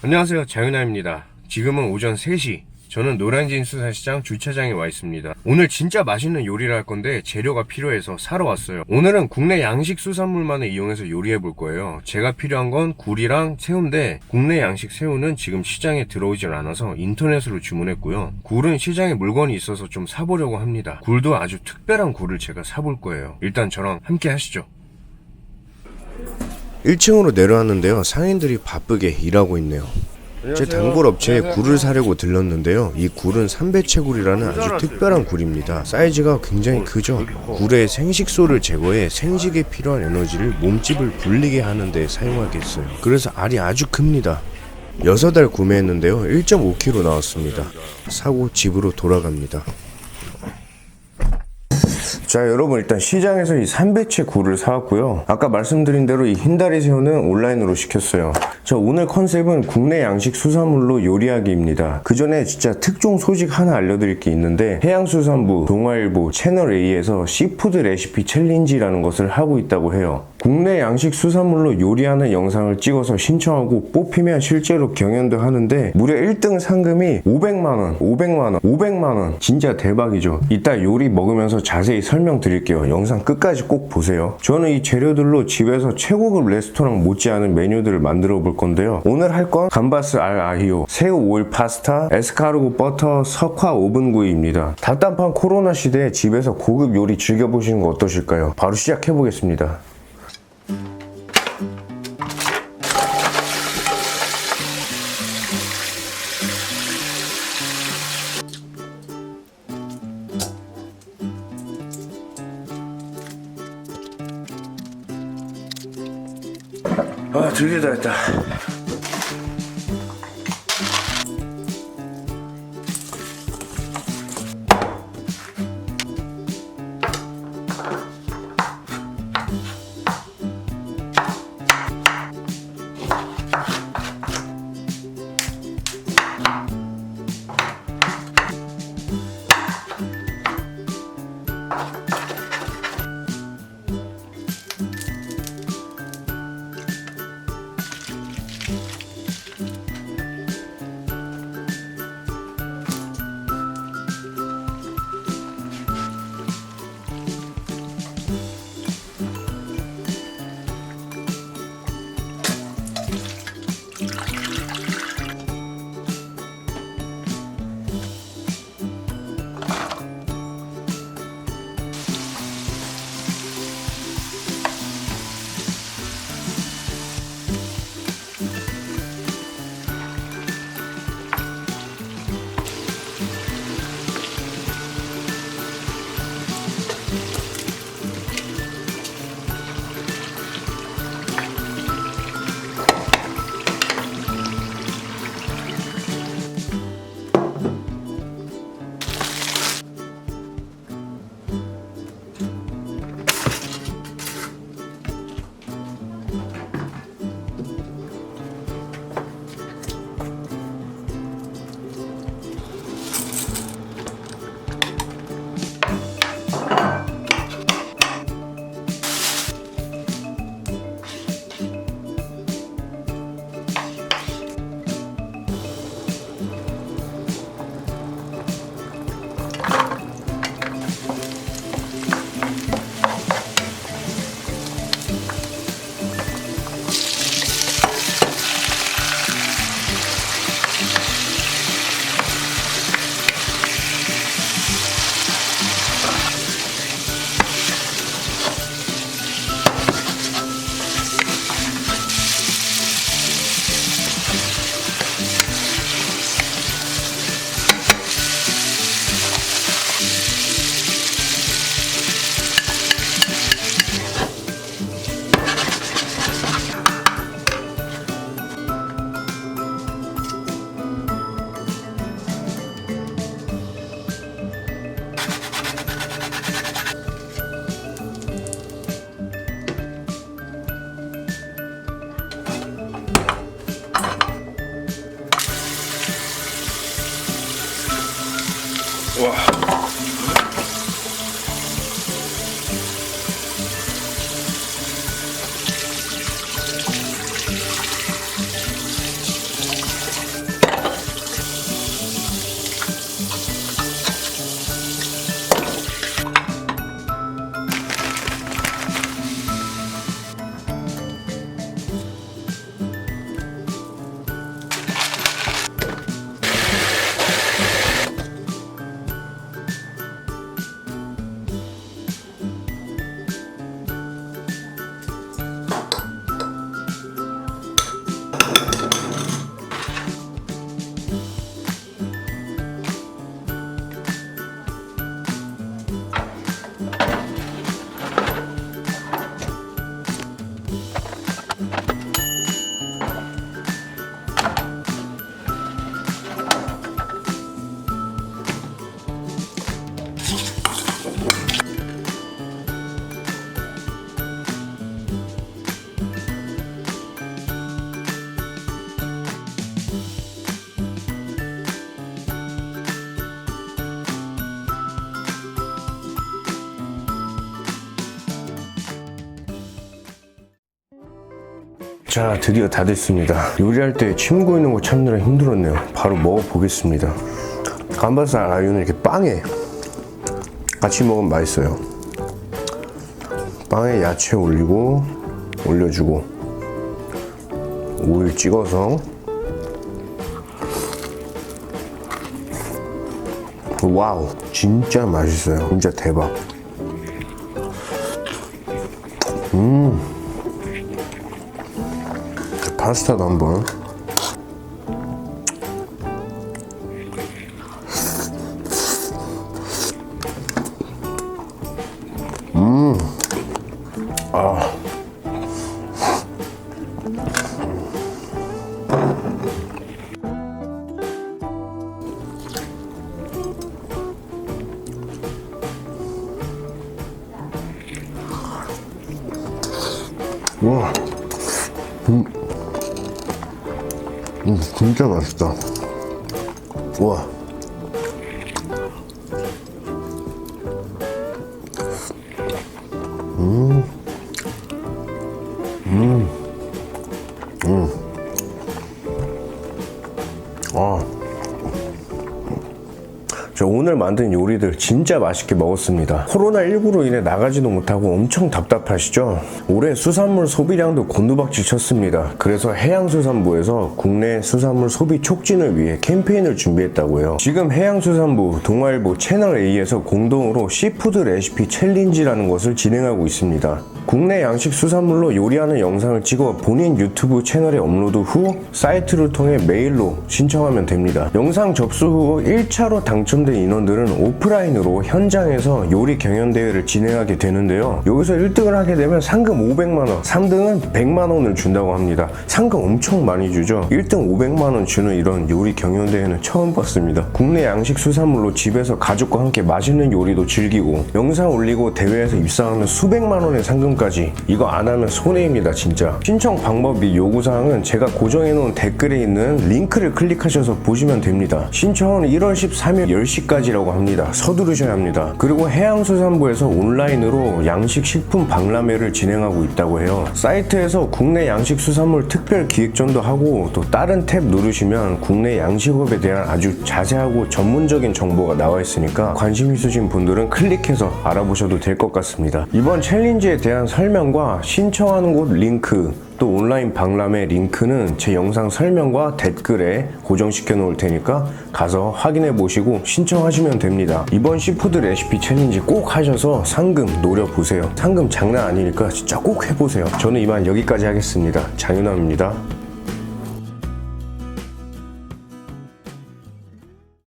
안녕하세요. 자윤아입니다. 지금은 오전 3시. 저는 노량진 수산시장 주차장에 와 있습니다. 오늘 진짜 맛있는 요리를 할 건데 재료가 필요해서 사러 왔어요. 오늘은 국내 양식 수산물만을 이용해서 요리해 볼 거예요. 제가 필요한 건 굴이랑 새우인데 국내 양식 새우는 지금 시장에 들어오질 않아서 인터넷으로 주문했고요. 굴은 시장에 물건이 있어서 좀 사보려고 합니다. 굴도 아주 특별한 굴을 제가 사볼 거예요. 일단 저랑 함께 하시죠 1층으로 내려왔는데요. 상인들이 바쁘게 일하고 있네요. 제 단골 업체에 굴을 사려고 들렀는데요. 이 굴은 삼배채굴이라는 아주 특별한 굴입니다. 사이즈가 굉장히 크죠. 굴의 생식소를 제거해 생식에 필요한 에너지를 몸집을 불리게 하는 데 사용하겠어요. 그래서 알이 아주 큽니다. 6알 구매했는데요. 1.5kg 나왔습니다. 사고 집으로 돌아갑니다. 자 여러분 일단 시장에서 이 삼배채 굴을 사왔고요. 아까 말씀드린 대로 이 흰다리 새우는 온라인으로 시켰어요 자 오늘 컨셉은 국내 양식 수산물로 요리하기입니다. 그 전에 진짜 특종 소식 하나 알려드릴 게 있는데 해양수산부 동아일보 채널A에서 시푸드 레시피 챌린지라는 것을 하고 있다고 해요. 국내 양식 수산물로 요리하는 영상을 찍어서 신청하고 뽑히면 실제로 경연도 하는데 무려 1등 상금이 500만원 500만원 500만원. 진짜 대박이죠. 이따 요리 먹으면서 자세히 설명드릴게요. 영상 끝까지 꼭 보세요. 저는 이 재료들로 집에서 최고급 레스토랑 못지않은 메뉴들을 만들어 볼 건데요. 오늘 할 건 감바스 알 아히오 새우 오일 파스타 에스카르고 버터 석화 오븐 구이입니다. 답답한 코로나 시대에 집에서 고급 요리 즐겨보시는 거 어떠실까요? 바로 시작해 보겠습니다 아 드디어 다 했다 자, 드디어 다 됐습니다. 요리할 때 침 고이는 거 참느라 힘들었네요. 바로 먹어보겠습니다. 감바살 아유는 이렇게 빵에 같이 먹으면 맛있어요. 빵에 야채 올리고 올려주고 오일 찍어서 와우 진짜 맛있어요 진짜 대박 음 파스타도 한번. 와 음 진짜 맛있다 와 아. 저 오늘 만든 요리들 진짜 맛있게 먹었습니다. 코로나19로 인해 나가지도 못하고 엄청 답답하시죠? 올해 수산물 소비량도 곤두박질 쳤습니다. 그래서 해양수산부에서 국내 수산물 소비 촉진을 위해 캠페인을 준비했다고요. 지금 해양수산부, 동아일보, 채널A에서 공동으로 시푸드 레시피 챌린지라는 것을 진행하고 있습니다. 국내 양식 수산물로 요리하는 영상을 찍어 본인 유튜브 채널에 업로드 후 사이트를 통해 메일로 신청하면 됩니다. 영상 접수 후 1차로 당첨 된 인원들은 오프라인으로 현장에서 요리 경연대회를 진행하게 되는데요. 여기서 1등을 하게 되면 상금 500만원, 3등은 100만원을 준다고 합니다. 상금 엄청 많이 주죠. 1등 500만원 주는 이런 요리 경연대회는 처음 봤습니다. 국내 양식 수산물로 집에서 가족과 함께 맛있는 요리도 즐기고 영상 올리고 대회에서 입상하면 수백만원의 상금 까지 이거 안 하면 손해입니다 진짜 신청 방법 및 요구사항은 제가 고정해놓은 댓글에 있는 링크를 클릭하셔서 보시면 됩니다 신청은 1월 13일 10시 까지라고 합니다. 서두르셔야 합니다. 그리고 해양수산부에서 온라인으로 양식 식품 박람회를 진행하고 있다고 해요. 사이트에서 국내 양식 수산물 특별 기획전도 하고 또 다른 탭 누르시면 국내 양식업에 대한 아주 자세하고 전문적인 정보가 나와 있으니까 관심 있으신 분들은 클릭해서 알아보셔도 될 것 같습니다. 이번 챌린지에 대한 설명과 신청하는 곳 링크 또 온라인 박람회 링크는 제 영상 설명과 댓글에 고정시켜 놓을 테니까 가서 확인해 보시고 신청하시면 됩니다. 이번 시푸드 레시피 챌린지 꼭 하셔서 상금 노려보세요. 상금 장난 아니니까 진짜 꼭 해보세요. 저는 이만 여기까지 하겠습니다. 장윤남입니다.